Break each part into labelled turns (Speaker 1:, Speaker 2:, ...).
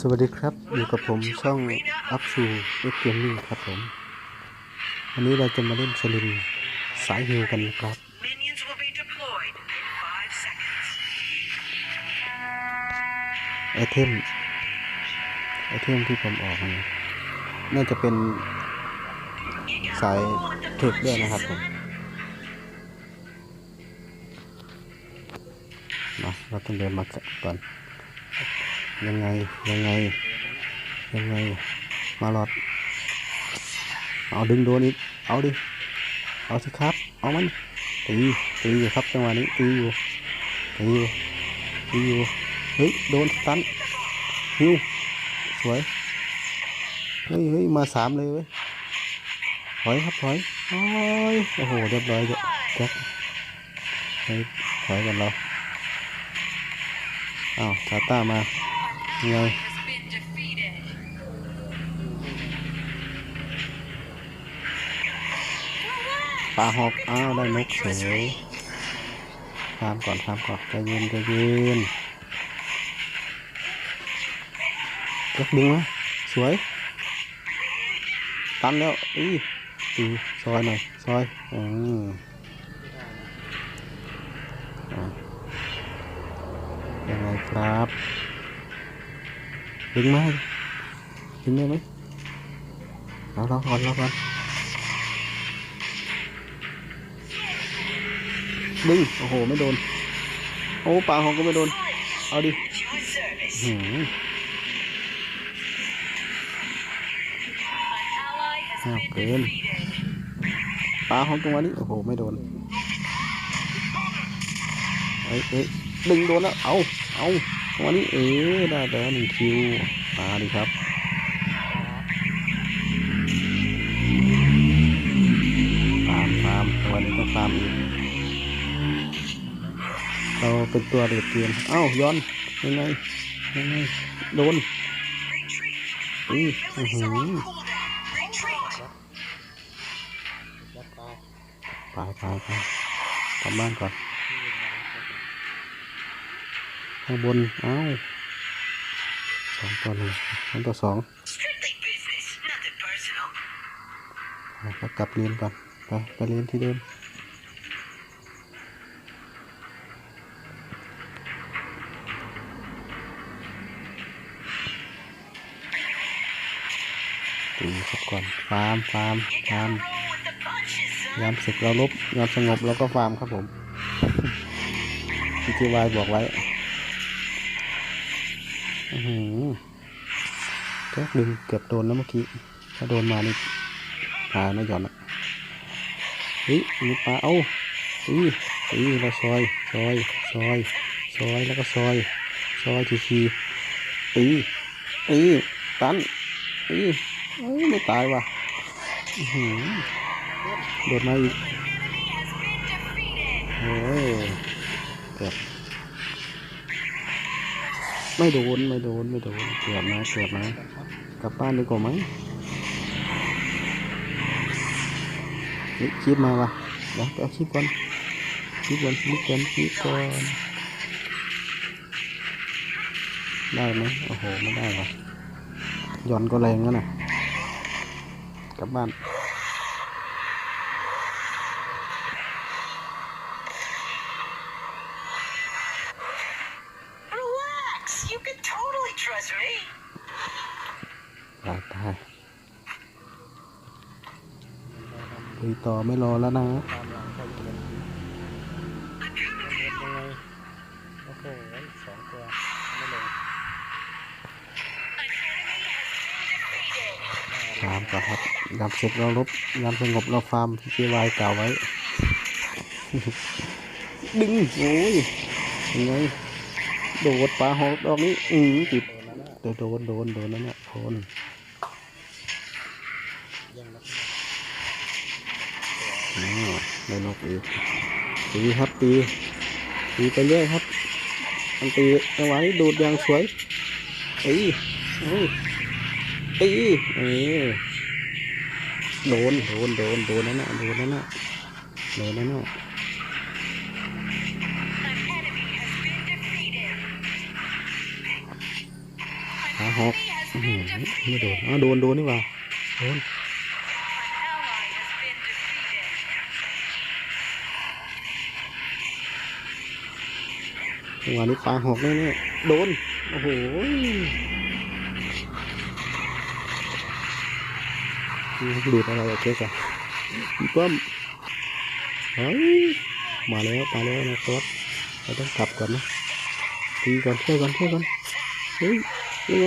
Speaker 1: สวัสดีครับ อยู่กับผมช่องอัพชูเอ็กเกมมิ่งครับผม วันนี้เราจะมาเล่นสลิมสายฮิวกันนะครับไอเทมไอเทมที่ผมออกนี่น่าจะเป็นสายเทคด้วยนะครับผมมาเราต้องเดินมาก่อน ยังไง ยังไง ยังไง มาหลอด เอาดึงโดนอีก เอาดิ เอาสิครับ เอามัน ตี ตีอยู่ครับจังหวะนี้ ตีอยู่ ตีอยู่ ตีอยู่ เฮ้ย โดนตันฮิวสวย เฮ้ยเฮ้ยมาสามเลยเว้ยถอยครับถอยโอ้ยโอ้โห เรียบร้อยจ้ะแจ็คเฮ้ยถอยกันเราอ้าวซาต้ามา ยังไง
Speaker 2: Has been defeated.
Speaker 1: ปลาหอกอ้าวได้นกเฉยฟาร์มก่อนฟ ดึงมาสวยตันแล้วอีตีซอยหมดึงมาดึงได้ไหมเราเราก่อนเราก่อนดึงโอ้โห ไม่โดน โอ้ปลาหองก็ไม่โดน เอาดิหืม
Speaker 2: An ally has
Speaker 1: Oh,
Speaker 2: been
Speaker 1: good.
Speaker 2: defeated.
Speaker 1: ปลาหองตรงนี้ โอ้โห ไม่โดนเอ้ยเอ้ยดึงโดนแล้ว เอาเอา ตรงนี้เออได้แล้วหนึ่งคิวมาดิครับฟามฟามวันนี้ต้องฟามอีกเราเป็นตัวเดือดเกมเอ้าย้อนยังไงยังไงโดนอืออื้อหือไปไปไปกลับบ้านก่อน ข้างบน เอ้าสองต่อหนึ่งสองต่อสองก็กลับเรียนก่อน ไป ไปเรียนที่เดิมตีสักก่อน ฟาร์ม ฟาร์ม ฟาร์ม ยามศึกเราลบ ยามสงบเราก็ฟาร์มครับผมพีจีวายบอกไว้ อือหือแจ็คดึงเกือบโดนแล้วเมื่อกี้ ถ้าโดนมานี่หายไม่หย่อนอะเฮ้ยมีปลาเอ้าตีตีเราซอยซอยซอยซอยแล้วก็ซอยซอยทีทีตีตีตันตีเอ้ยไม่ตายว่ะโดดมาอีกโอ้ยเกือบ ไม่โดน ไม่โดน ไม่โดน เกือบนะเกือบนะ กลับบ้านดีกว่าไหมนี่คลิปมาวะเดี๋ยวไปเอาคลิปก่อนคลิปก่อนคลิปก่อนคลิปก่อนได้ไหมโอ้โห ไม่ได้วะหย่อนก็แรงแล้วนะกลับบ้าน
Speaker 2: totally trust me.
Speaker 1: ตายตายลุยต่อไม่รอแล้วนะ
Speaker 3: ตามหลังเขาอยู่เลย
Speaker 2: I'm coming to
Speaker 3: ยัง
Speaker 2: help.
Speaker 3: ไงโอ้โหสองตัวไม่ลง
Speaker 2: An enemy has been defeated.
Speaker 1: ฟาร์มก่อนครับยามศึกเราลบยามสงบเราฟาร์มที่วายกล่าวไว้ ดึง โอ้ยยังไง โดดปลาหอกดอกนี้ อือติด
Speaker 3: โดนแล้วนะ
Speaker 1: โดนโดนโดนแล้วเนี่ยโดน
Speaker 3: ยังรับ
Speaker 1: อ๋อได้นกอีกตีครับตีตีไปเรื่อยครับมันตีจังหวะนี้ดูดอย่างสวยตีเอ้ยตีเออโดนโดนโดนโดนนั่นน่ะโดนนั่นน่ะโดนนั่นน่ะ
Speaker 2: An enemy has been defeated. An
Speaker 1: ขาหก
Speaker 2: Enemy has
Speaker 1: อื้อหือ
Speaker 2: been
Speaker 1: ไม่โดนอ๋อโดนโดนนี่ว่าโดน
Speaker 2: An ally has been defeated.
Speaker 1: จังหวะนี้ปลาหอกแน่ๆโดน โอ้โหดูดอะไรอะเจ๊กอะพี่ป้อมเฮ้ยมาแล้วมาแล้วนะครับเราต้องกลับก่อนนะตีก่อนช่วก่อนช่วก่อนเฮ้ย ยังไง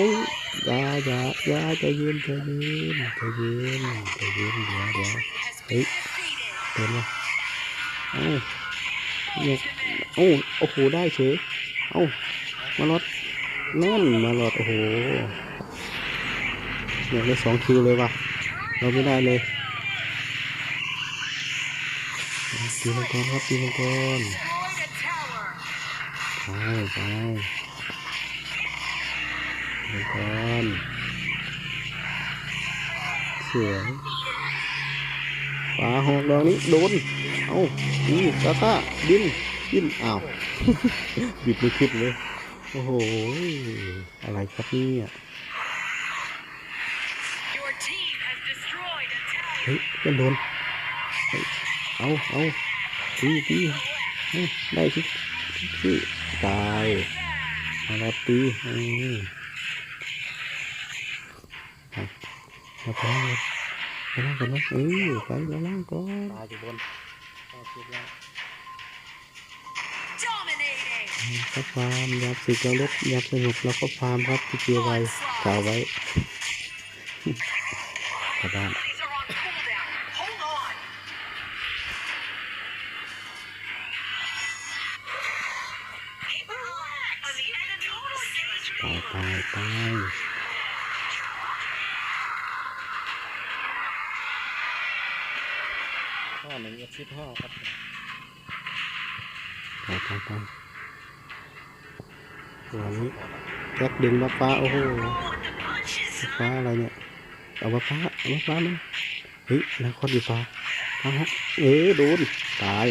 Speaker 1: อย่าอย่าอย่าใจเย็นใจเย็นใจเย็นใจเย็นเดี๋ยวเดี๋ยว
Speaker 2: Has been
Speaker 1: Hey.
Speaker 2: defeated.
Speaker 1: เดินมาเอ้าเนี่ยเอ้าโอ้โหได้เฉยเอ้ามาลอดนั่นมาลอดโอ้โหอยากได้สองคิวเลยว่ะเราไม่ได้เลยตีมังกรครับตีมังกรไปไป มังกรสวยปลาหอกดอกนี้โดน เอ้านี่ตาตาดินดินอ้าวบิดไม่คิดเลย โอ้โห อะไรครับเนี่ย
Speaker 2: Your team has destroyed a tower.
Speaker 1: เฮ้ยเพื่อนโดนเฮ้ยเอาเอาตีตีเฮ้ยได้ที่ที่ตายเอาละตีอืม เอาเอาไปล่างเลยไปล่างก่อนนะเออไปล่างก่อน
Speaker 3: ตายอยู่บนต้องคิดว่า
Speaker 2: Dominating.
Speaker 1: ก็ฟาร์มยามสึกเราลบยามสงบเราก็ฟาร์มครับที่เกียร์ไว้กล่าวไว้กลับบ้าน
Speaker 2: These are on cooldown. Hold on. Relax. The enemy will save
Speaker 1: ตายตายตาย
Speaker 3: ห้าหนึ่งเอฟสิบห้าครับ
Speaker 1: ตายตายตายตัวนี้แจ็คดึงมาฟ้าโอ้โห
Speaker 2: Roll with the punches,
Speaker 1: ฟ้า
Speaker 2: son.
Speaker 1: อะไรเนี่ย เอามาฟ้าเอามาฟ้ามันเฮ้ยนาคอดอยู่ฟ้าฟ้าฮะเออโดนตาย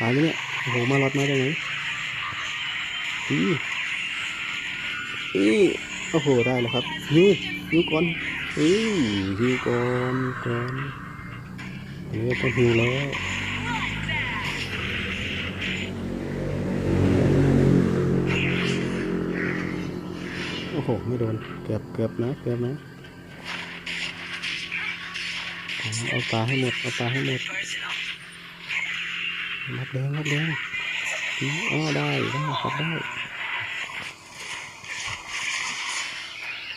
Speaker 1: ตายไหมเนี่ย โอ้โห มาลอดมาได้ไงอีอีโอ้โห ได้แล้วครับฮิวฮิวก่อนอีฮิวก่อนก่อน เออต้องฮิวแล้วโอ้โห ไม่โดน เกือบเกือบนะ เกือบนะ เอาเอาปลาให้หมด เอาปลาให้หมด
Speaker 2: Personal.
Speaker 1: รับแดงรับแดงอ๋อได้ได้ครับได้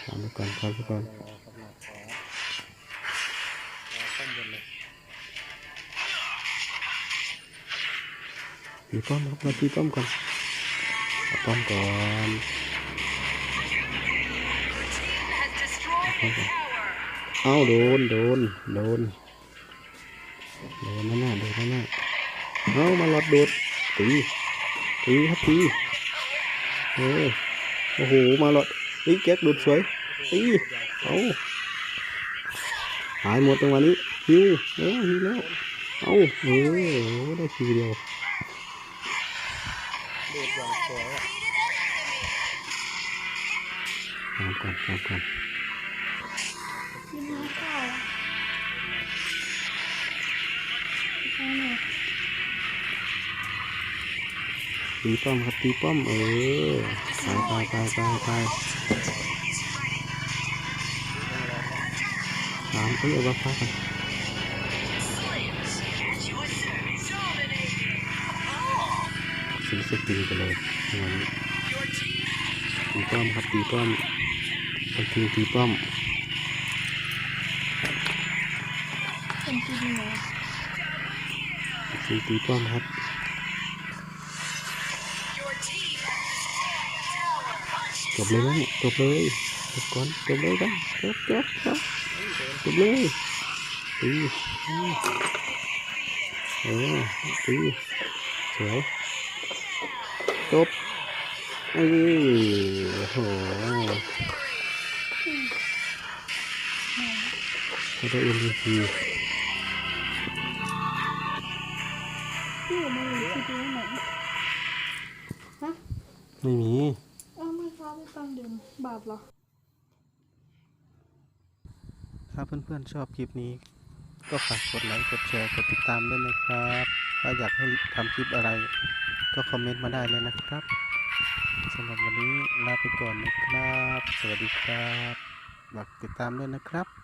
Speaker 1: ทำไปก่อนทำไปก่อน
Speaker 3: รอครับรอขอรอต้มบน
Speaker 1: ตีป้อมครับเราตีป้อมก่อนป้อมก่อนเอาโดนโดนโดนโดนนั่นน่ะโดนนั่นน่ะเอามาหลอดโดดตีตีครับตีเออโอ้โหมาหลอดตีแก๊กโดดสวยตีเอาหายหมดจังวะนี้ฮิวเออฮิวแล้วเอาเออโอ้ได้คิวเดียว ตาก่อนตามก่อนตีป้อมครับตีป้อมเออตายตายตายตายตายสามเอ้ยเอามาพักกัน
Speaker 2: Dominating.
Speaker 1: สีสติงไปเลยงานนี้ตีป้อมครับตีป้อม คนทีตีป้อม
Speaker 4: เป็นจริงเหรอ
Speaker 1: ตีตีป้อมครับจบเลยนะเนี่ยจบเลยจบก่อนจบเลยนะจบจบจบจบเลยตีเออตีสวยจบเอ้ยโอ้โห ไม่ได้เอ็นดีซี
Speaker 4: พี่อยู่ในหรือที่ดูไหน
Speaker 1: ไม่มี
Speaker 4: เอ้าไม่ครับไม่ตังเดือนบาทเหรอ
Speaker 1: ถ้าเพื่อนๆชอบคลิปนี้ ก็ฝากกดไลค์ กดแชร์ กดติดตามด้วยนะครับ ถ้าอยากให้ทำคลิปอะไร ก็คอมเมนต์มาได้เลยนะครับสำหรับวันนี้ลาไปก่อนนะครับ สวัสดีครับฝากติดตามด้วยนะครับ